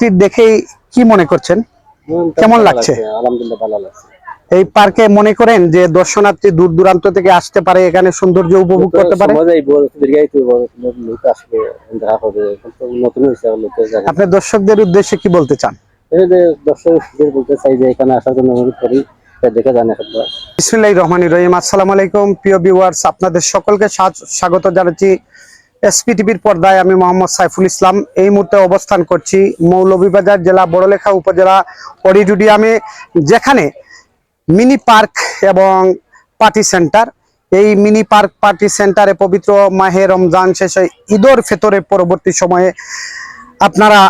টি দেখেই কি মনে করছেন? কেমন লাগছে? আলহামদুলিল্লাহ ভালো লাগছে। এই পার্কে মনে করেন যে দর্শনার্থী দূর দূরান্ত থেকে আসতে পারে এখানে সৌন্দর্য উপভোগ করতে পারে? দেখা আপনি দর্শকদের উদ্দেশ্যে কি বলতে চান? দর্শকদের বলতে চাই যে এখানে আসার জন্য অনুরোধ করি দেখে জানে একবার বিসমিল্লাহির রহিম। আসসালামু আলাইকুম প্রিয় ভিউয়ার্স আপনাদের সকলকে স্বা- স্বাগত জানাচ্ছি এসপি টিভির পর্দায় আমি মোহাম্মদ সাইফুল ইসলাম। এই মুহূর্তে অবস্থান করছি মৌলভীবাজার জেলা, বড়লেখা উপজেলা অডিটোরিয়ামে যেখানে মিনি পার্ক এবং পার্টি সেন্টার। এই মিনি পার্ক, পার্টি সেন্টারে পবিত্র মাহে রমজান শেষে ঈদর ফেতরের পরবর্তী সময়ে আপনারা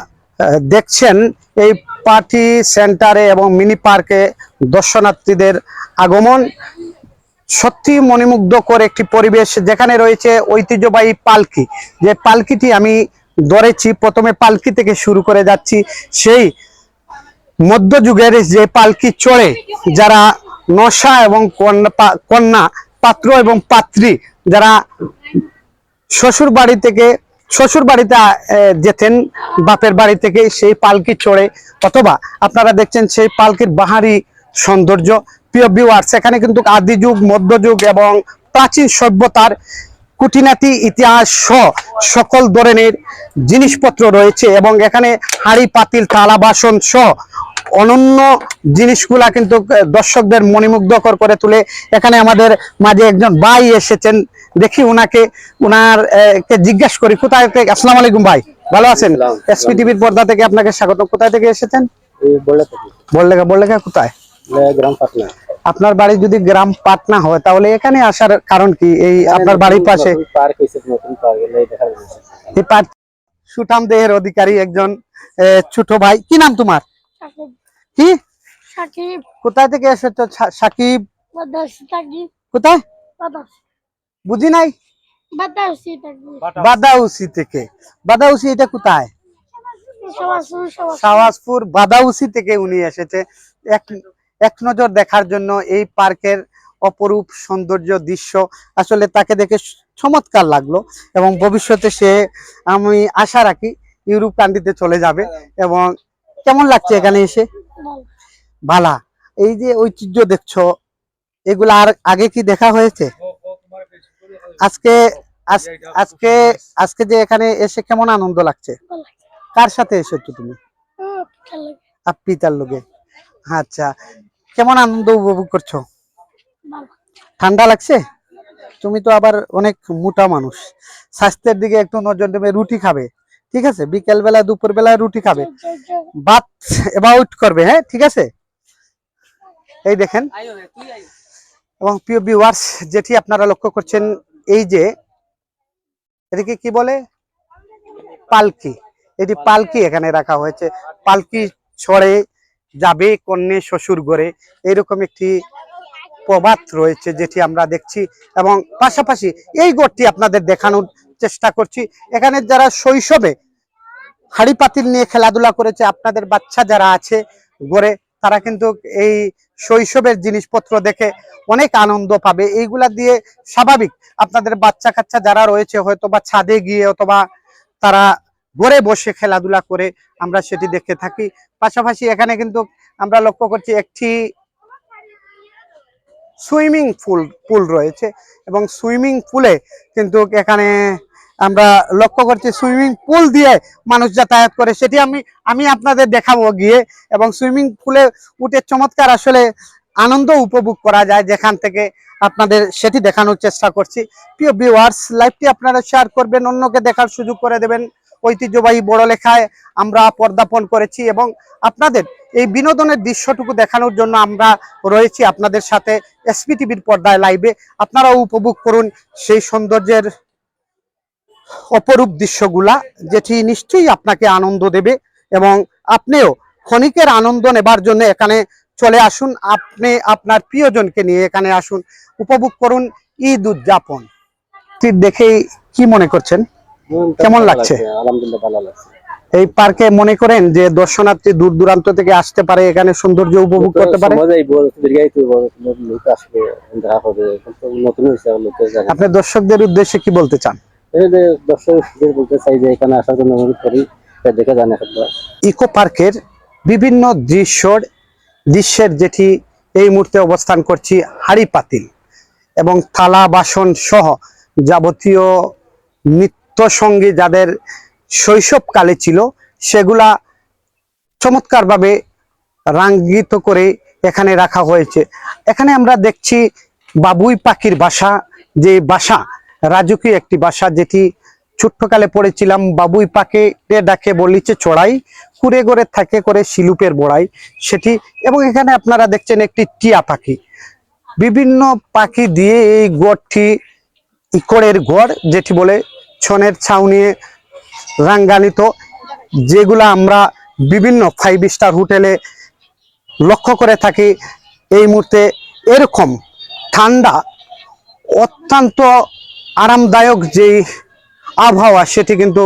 দেখছেন এই পার্টি সেন্টারে এবং মিনি পার্কে দর্শনার্থীদের আগমন। সত্যি মণিমুগ্ধকর একটি পরিবেশ যেখানে রয়েছে ঐতিহ্যবাহী পালকি। যে পালকিটি আমি ধরেছি, প্রথমে পালকি থেকে শুরু করে যাচ্ছি। সেই মধ্যযুগের যে পালকি চড়ে, যারা নশা এবং কন্যা পাত্র এবং পাত্রী যারা শ্বশুর বাড়ি থেকে, শ্বশুর বাড়িতে যেতেন, বাপের বাড়ি থেকে সেই পালকি চড়ে। অথবা আপনারা দেখছেন সেই পালকির বাহারি সৌন্দর্য। প্রিয় ভিউয়ার্স এখানে কিন্তু আদি যুগ মধ্যযুগ এবং প্রাচীন সভ্যতার কুটিনাতি ইতিহাস সহ সকল ধরনের জিনিসপত্র রয়েছে এবং এখানে হাড়ি পাতিল থালা বাসন সহ অনন্য জিনিসগুলা কিন্তু দর্শকদের মণিমুগ্ধকর করে তুলে এখানে আমাদের মাঝে একজন ভাই এসেছেন। দেখি উনাকে উনার আহ, কে জিজ্ঞেস করি কোথায় থেকে? আসসালামু আলাইকুম ভাই ভালো আছেন। এসপি টিভির পর্দা থেকে আপনাকে স্বাগত। কোথায় থেকে এসেছেন? এই বলে থাকি। বললেখা বললেখা কোথায়? গ্রাম পাটনা। আপনার বাড়ি যদি গ্রাম পাটনা হয় তাহলে এখানে আসার কারণ কি? এই আপনার বাড়ির পাশে? পার্ক নতুন পার্ক দেখা এই পাট সুঠাম দেহের অধিকারী একজন ছোট ভাই। কি নাম তোমার? কি? সাকিব। কোথায় থেকে এসেছ? সাকিব? কোথায়? বুঝি নাই? বাদাউসি থেকে। বাদাউসি এটা কোথায়? সবাসু বাদাউসি থেকে উনি এসেছে। এক এক নজর দেখার জন্য এই পার্কের অপরূপ সৌন্দর্য দৃশ্য আসলে তাকে দেখে চমৎকার লাগল এবং ভবিষ্যতে সে আমি আশা রাখি ইউরোপ কান্ট্রিতে চলে যাবে এবং কেমন লাগছে এখানে এসে? ভালা এই যে ঐতিহ্য দেখছ এগুলো আর আগে কি দেখা হয়েছে? আজকে আজ- আজকে আজকে যে এখানে এসে কেমন আনন্দ লাগছে? কার সাথে এসেছ তুমি? আপনি লোকে আচ্ছা কেমন আনন্দ উপভোগ করছ? ঠান্ডা লাগছে? তুমি তো আবার অনেক মোটা মানুষ। স্বাস্থ্যের দিকে একটু নজর দেবে, রুটি খাবে। ঠিক আছে? বিকেল বেলা দুপুর বেলা রুটি খাবে। বাত এবাউট করবে হ্যাঁ? ঠিক আছে? এই দেখেন। এবং প্রিয় ভিউয়ার্স যেটি আপনারা লক্ষ্য করছেন, এই যে এটাকে কি বলে? পালকি। এটি পালকি এখানে রাখা হয়েছে। পালকি ছড়ে যাবে কন্যে শ্বশুর ঘরে। এরকম একটি প্রবাদ রয়েছে যেটি আমরা দেখছি এবং পাশাপাশি এই গড়টি আপনাদের দেখানোর চেষ্টা করছি। এখানে যারা শৈশবে হাড়ি পাতিল নিয়ে খেলাধুলা করেছে, আপনাদের বাচ্চা যারা আছে গড়ে তারা কিন্তু এই শৈশবের জিনিসপত্র দেখে অনেক আনন্দ পাবে। এইগুলা দিয়ে স্বাভাবিক, আপনাদের বাচ্চা কাচ্চা যারা রয়েছে হয়তো বা ছাদে গিয়ে অথবা তারা ঘরে বসে খেলাধুলা করে আমরা সেটি দেখে থাকি। পাশাপাশি এখানে কিন্তু আমরা লক্ষ্য করছি একটি সুইমিং পুল পুল রয়েছে এবং সুইমিং পুলে কিন্তু এখানে আমরা লক্ষ্য করছি সুইমিং পুল দিয়ে মানুষ যাতায়াত করে। সেটি আমি আমি আপনাদের দেখাবো গিয়ে এবং সুইমিং পুলে উঠে চমৎকার আসলে আনন্দ উপভোগ করা যায় যেখান থেকে আপনাদের সেটি দেখানোর চেষ্টা করছি। প্রিয় ভিউয়ার্স লাইভটি আপনারা শেয়ার করবেন, অন্যকে দেখার সুযোগ করে দেবেন। ঐতিহ্যবাহী বড় লেখায় আমরা পর্দাপণ করেছি এবং আপনাদের এই বিনোদনের দৃশ্যটুকু দেখানোর জন্য আমরা রয়েছি আপনাদের সাথে এসপি টিভির পর্দায় লাইভে। আপনারাও উপভোগ করুন সেই সৌন্দর্যের অপরূপ দৃশ্যগুলা, যেটি নিশ্চয়ই আপনাকে আনন্দ দেবে এবং আপনিও ক্ষণিকের আনন্দ নেবার জন্য এখানে চলে আসুন। আপনি আপনার প্রিয়জনকে নিয়ে এখানে আসুন, উপভোগ করুন ঈদ উদযাপন। দেখেই কি মনে করছেন? কেমন লাগছে? আলহামদুলিল্লাহ ভালো লাগছে। এই পার্কে মনে করেন যে দর্শনার্থী দূর দূরান্ত থেকে আসতে পারে এখানে সৌন্দর্য উপভোগ করতে পারে? আপনি দর্শকদের উদ্দেশ্যে কি বলতে চান? দর্শকদের বলতে চাই যে এখানে আসার জন্য অনুরোধ করি দেখে জানে ইকো পার্কের বিভিন্ন দৃশ্যর দৃশ্যের যেটি এই মুহূর্তে অবস্থান করছি হাড়ি পাতিল এবং থালা বাসন সহ যাবতীয় নিত্য সঙ্গী যাদের শৈশবকালে ছিল, সেগুলা চমৎকারভাবে রাঙ্গিত করে এখানে রাখা হয়েছে। এখানে আমরা দেখছি বাবুই পাখির বাসা, যে বাসা, রাজকীয় একটি বাসা, যেটি ছোট্টকালে পড়েছিলাম। বাবুই পাখি ডাকে বলিছে, চড়াই। কুড়ে গড়ে থাকে করে শিলুপের বড়াই সেটি। এবং এখানে আপনারা দেখছেন একটি টিয়া পাখি। বিভিন্ন পাখি দিয়ে এই গড়টি, ইকড়ের গড়, যেটি বলে ছনের ছাউনি রাঙ্গানিত যেগুলা আমরা বিভিন্ন ফাইভ স্টার হোটেলে লক্ষ্য করে থাকি, এই মুহূর্তে এরকম ঠান্ডা, অত্যন্ত আরামদায়ক যেই আবহাওয়া, সেটি কিন্তু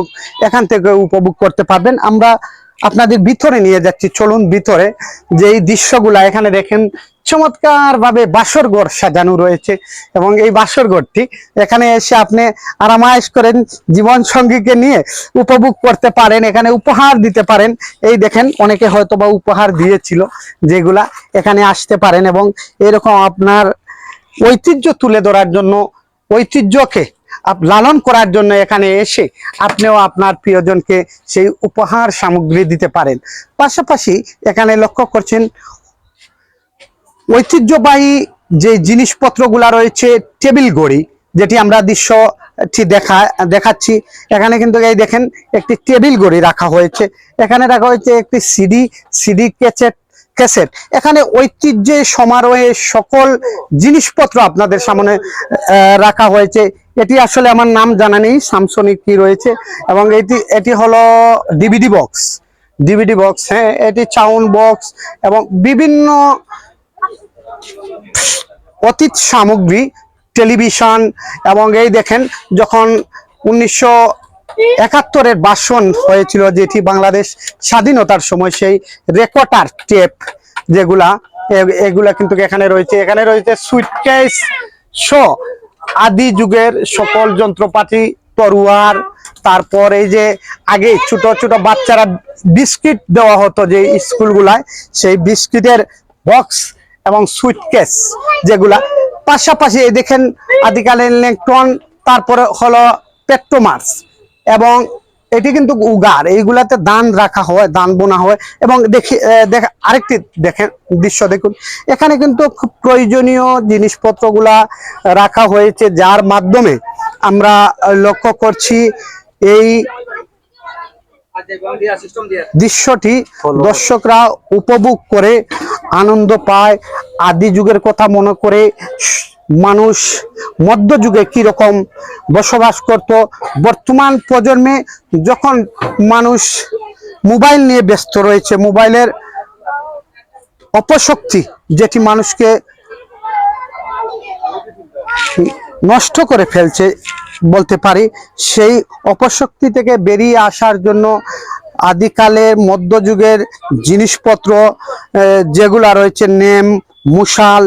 এখান থেকে উপভোগ করতে পারবেন। আমরা আপনাদের ভিতরে নিয়ে যাচ্ছি, চলুন ভিতরে। যে এই দৃশ্যগুলা এখানে দেখেন চমৎকার ভাবে বাসর ঘর সাজানো রয়েছে এবং এই বাসর এখানে এসে আপনি আরামায়েশ করেন, জীবন সঙ্গীকে নিয়ে উপভোগ করতে পারেন, এখানে উপহার দিতে পারেন। এই দেখেন, অনেকে হয়তো বা উপহার দিয়েছিল যেগুলা এখানে আসতে পারেন এবং এরকম আপনার ঐতিহ্য তুলে ধরার জন্য, ঐতিহ্যকে লালন করার জন্য এখানে এসে আপনিও আপনার প্রিয়জনকে সেই উপহার সামগ্রী দিতে পারেন। পাশাপাশি এখানে লক্ষ্য করছেন ঐতিহ্যবাহী যে জিনিসপত্রগুলা রয়েছে, টেবিল গড়ি যেটি আমরা দৃশ্যটি দেখা, দেখাচ্ছি। এখানে কিন্তু এই দেখেন, একটি টেবিল গড়ি রাখা হয়েছে। এখানে রাখা হয়েছে একটি সিডি সিডি ক্যাসেট ক্যাসেট। এখানে ঐতিহ্যে সমারোহে সকল জিনিসপত্র আপনাদের সামনে রাখা হয়েছে। এটি আসলে আমার নাম জানা নেই স্যামসনিক কি রয়েছে, এবং এটি এটি হলো ডিভিডি বক্স ডিভিডি বক্স হ্যাঁ এটি সাউন্ড বক্স এবং বিভিন্ন অতীত সামগ্রী, টেলিভিশন এবং এই দেখেন যখন উনিশশো একাত্তরের বাসন হয়েছিল যেটি বাংলাদেশ স্বাধীনতার সময়, সেই রেকর্ডার টেপ যেগুলা এগুলা কিন্তু এখানে রয়েছে। এখানে রয়েছে সুইটকেস শো আদি যুগের সকল যন্ত্রপাতি, তরুয়ার, তারপর এই যে আগে ছোট ছোট বাচ্চারা বিস্কিট দেওয়া হতো যে স্কুলগুলায়, সেই বিস্কিটের বক্স এবং সুইটকেস যেগুলা। পাশাপাশি এই দেখেন আদিকালীন ইলেকট্রন, তারপরে হলো পেট্রোমার্স এবং এটি কিন্তু উগার। এইগুলাতে দান রাখা হয়, দান বোনা হয় এবং দেখি দেখ, আরেকটি দেখেন দৃশ্য দেখুন। এখানে কিন্তু খুব প্রয়োজনীয় জিনিসপত্রগুলা রাখা হয়েছে, যার মাধ্যমে আমরা লক্ষ্য করছি এই দৃশ্যটি দর্শকরা উপভোগ করে আনন্দ পায় আদি যুগের কথা মনে করে মানুষ মধ্যযুগে কীরকম বসবাস করত। বর্তমান প্রজন্মে যখন মানুষ মোবাইল নিয়ে ব্যস্ত রয়েছে মোবাইলের অপশক্তি যেটি মানুষকে নষ্ট করে ফেলছে বলতে পারি। সেই অপশক্তি থেকে বেরিয়ে আসার জন্য আদিকালের মধ্যযুগের জিনিসপত্র যেগুলা রয়েছে, নেম, মুশাল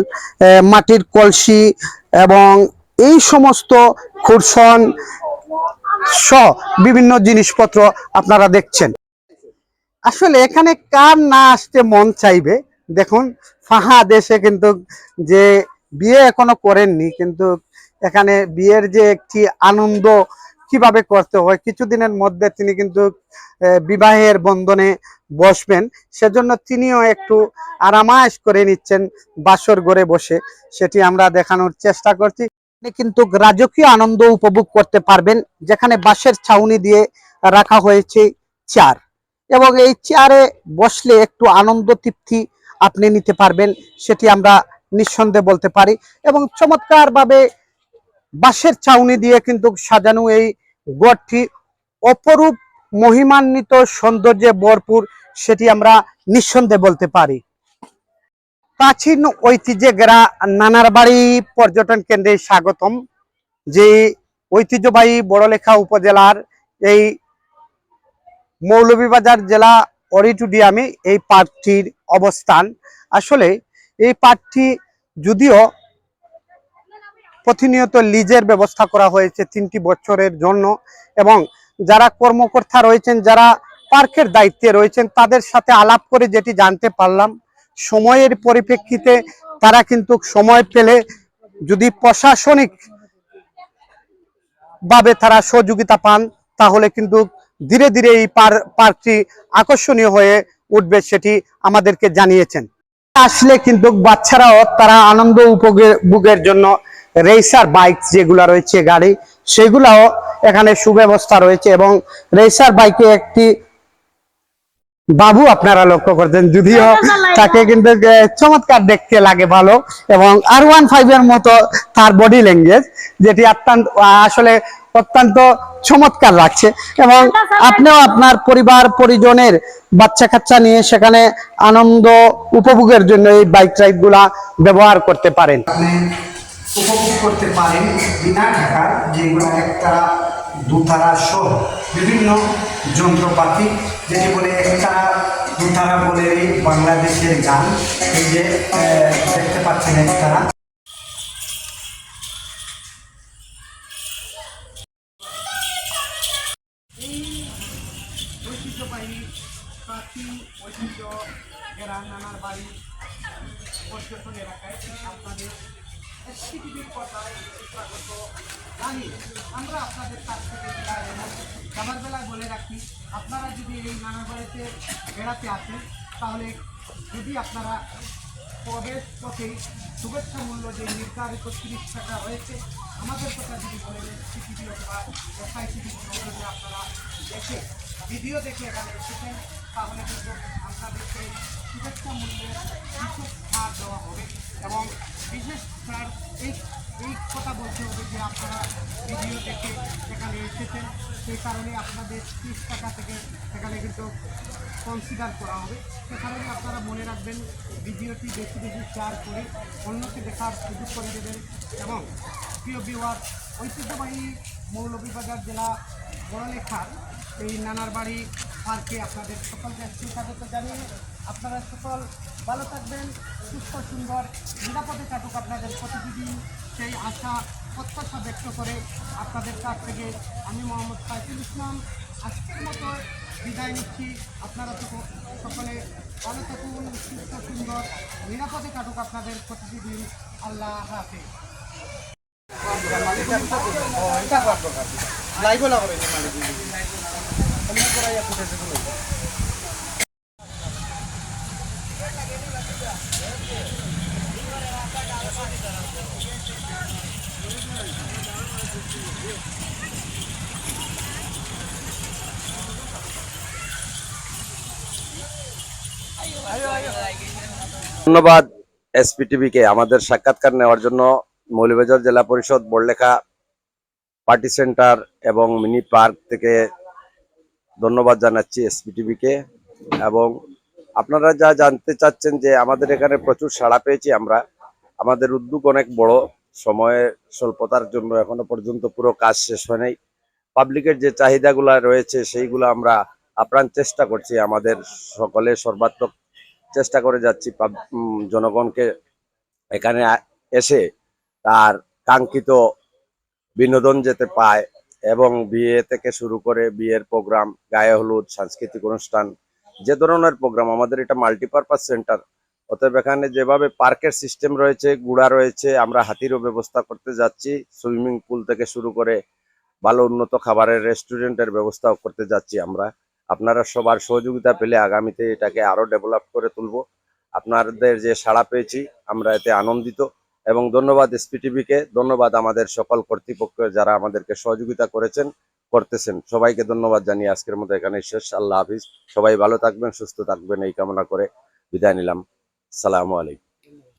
মাটির কলসি এবং এই সমস্ত খুরসন সহ বিভিন্ন জিনিসপত্র আপনারা দেখছেন। আসলে এখানে কার না আসতে মন চাইবে? দেখুন ফাহাদ এসে কিন্তু যে বিয়ে এখনও করেননি, কিন্তু এখানে বিয়ের যে একটি আনন্দ কীভাবে করতে হয়, কিছুদিনের মধ্যে তিনি কিন্তু বিবাহের বন্ধনে বসবেন। সেজন্য তিনিও একটু আরামায়েশ করে নিচ্ছেন, বাসর ঘরে বসে। সেটি আমরা দেখানোর চেষ্টা করছি। কিন্তু রাজকীয় আনন্দ উপভোগ করতে পারবেন, যেখানে বাঁশের ছাউনি দিয়ে রাখা হয়েছে চেয়ার। এবং এই চেয়ারে বসলে একটু আনন্দ তৃপ্তি আপনি নিতে পারবেন, সেটি আমরা নিঃসন্দেহে বলতে পারি। এবং চমৎকার ভাবে বাঁশের চাউনি দিয়ে কিন্তু সাজানো এই গড়টি অপরূপ মহিমান্বিত সৌন্দর্যে ভরপুর, সেটি আমরা নিঃসন্দেহে বলতে পারি। প্রাচীন ঐতিহ্যে গেরা নানার বাড়ি পর্যটন কেন্দ্রে স্বাগতম। যে ঐতিহ্যবাহী বড়লেখা উপজেলার এই মৌলভীবাজার জেলা অডিটোরিয়ামে এই পার্কটির অবস্থান। আসলে এই পার্কটি যদিও প্রতিনিয়ত লিজের ব্যবস্থা করা হয়েছে তিনটি বছরের জন্য এবং যারা কর্মকর্তা রয়েছেন, যারা পার্কের দায়িত্বে রয়েছেন, তাদের সাথে আলাপ করে যেটি জানতে পারলাম। সময়ের পরিপ্রেক্ষিতে তারা কিন্তু সময় পেলে যদি প্রশাসনিক ভাবে তারা সহযোগিতা পান, তাহলে কিন্তু ধীরে ধীরে এই পার- পার্কটি আকর্ষণীয় হয়ে উঠবে সেটি আমাদেরকে জানিয়েছেন। আসলে কিন্তু বাচ্চারাও তারা আনন্দ উপভোগের জন্য রেসার বাইক যেগুলো রয়েছে গাড়ি সেগুলাও এখানে সুব্যবস্থা রয়েছে এবং রেসার বাইকে একটি বাবু আপনারা লক্ষ্য করছেন যদিও তাকে কিন্তু চমৎকার দেখতে লাগে ভালো এবং আর ওয়ান ফাইভ এর মতো তার বডি ল্যাঙ্গুয়েজ যেটি অত্যন্ত আসলে অত্যন্ত চমৎকার লাগছে এবং আপনিও আপনার পরিবার পরিজনের বাচ্চা কাচ্চা নিয়ে সেখানে আনন্দ উপভোগের জন্য এই বাইক রাইডগুলা ব্যবহার করতে পারেন। উপভোগ করতে পারেন বিনা টাকার যেগুলো একতারা দুতারা সহ বিভিন্ন যন্ত্রপাতি, যেটি বলে একতারা দুতারা বলে বাংলাদেশের গান। এই যে দেখতে পাচ্ছেন একতারা। ঐতিহ্যবাহী ঐতিহ্য, এরা নানার বাড়ি পর্যটন এলাকায়। আপনাদের এসপিটিভির পর্দায় স্বাগত। জানি আমরা আপনাদের কাছ থেকে নেব বেলায় বলে রাখি, আপনারা যদি এই নানার বাড়িতে বেড়াতে আসেন, তাহলে যদি আপনারা প্রবেশ পথে শুভেচ্ছা মূল্য যে নির্ধারিত তিরিশ টাকা রয়েছে, আমাদের কথা যদি বলে সিটিভি অথবা এসআইসিটি যদি আপনারা দেখে ভিডিও দেখে এখানে এসেছেন, তাহলে কিন্তু আপনাদেরকে শুভেচ্ছা মূল্যে ছাড় দেওয়া হবে। এবং বিশেষ ছাড় এই এই কথা বলতে হবে যে আপনারা ভিডিও দেখে সেখানে এসেছেন। সেই কারণে আপনাদের তিরিশ টাকা থেকে সেখানে কিন্তু কনসিডার করা হবে। সে কারণে আপনারা মনে রাখবেন ভিডিওটি বেশি বেশি শেয়ার করে অন্যকে দেখার সুযোগ করে দেবেন। এবং প্রিয় বিওয়ার ঐতিহ্যবাহী মৌলভীবাজার জেলা বড়লেখার এই নানার বাড়ি পার্কে আপনাদের সকলকে সুস্বাগত জানিয়ে আপনারা সকল ভালো থাকবেন, সুস্থ, সুন্দর, নিরাপদে কাটুক আপনাদের প্রতিদিন সেই আশা, প্রত্যাশা ব্যক্ত করে আপনাদের কাছ থেকে আমি মোহাম্মদ সাইফুল ইসলাম। আজকের মতো বিদায় নিচ্ছি। আপনারা সক- সকলে ভালো থাকুন, সুস্থ, সুন্দর, নিরাপদে কাটুক আপনাদের প্রতিদিন। আল্লাহ হাফেজ। ধন্যবাদ এসপিটিভি কে আমাদের সাক্ষাৎকার নেওয়ার জন্য মৌলভীবাজার জেলা পরিষদ বড়লেখা পার্টি সেন্টার এবং মিনি পার্ক থেকে ধন্যবাদ জানাচ্ছি এসপিটিভি কে এবং আপনারা যা জানতে চাচ্ছেন যে আমাদের এখানে প্রচুর সাড়া পেয়েছি আমরা, আমাদের উদ্যোগ অনেক বড়। সময়ের স্বল্পতার জন্য এখনও পর্যন্ত পুরো কাজ শেষ হয় নাই। পাবলিকের যে চাহিদাগুলো রয়েছে সেইগুলো আমরা আপ্রাণ চেষ্টা করছি, আমাদের সকলে সর্বাত্মক চেষ্টা করে যাচ্ছি জনগণকে এখানে এসে তার কাঙ্ক্ষিত বিনোদন যেতে পায় এবং বিয়ে থেকে শুরু করে বিয়ের প্রোগ্রাম গায়ে হলুদ, সাংস্কৃতিক অনুষ্ঠান, যে ধরনের প্রোগ্রাম আমাদের এটা মাল্টিপারপাস সেন্টার অতএব এখানে যেভাবে পার্কের সিস্টেম রয়েছে, গুড়া রয়েছে, আমরা হাতিরও ব্যবস্থা করতে যাচ্ছি সুইমিং পুল থেকে শুরু করে ভালো উন্নত খাবারের রেস্টুরেন্টের ব্যবস্থাও করতে যাচ্ছি আমরা। আপনারা সবার সহযোগিতা পেলে আগামীতে এটাকে আরও ডেভেলপ করে তুলব। আপনাদের যে সাড়া পেয়েছি, আমরা এতে আনন্দিত। এবং ধন্যবাদ এসপিটিভিকে ধন্যবাদ আমাদের সকল কর্তৃপক্ষ যারা আমাদেরকে সহযোগিতা করেছেন, করতেছেন। সবাইকে ধন্যবাদ জানিয়ে আজকের মতো এখানে শেষ। আল্লাহ হাফিজ। সবাই ভালো থাকবেন, সুস্থ থাকবেন, এই কামনা করে বিদায় নিলাম। সালামু আলাইকুম।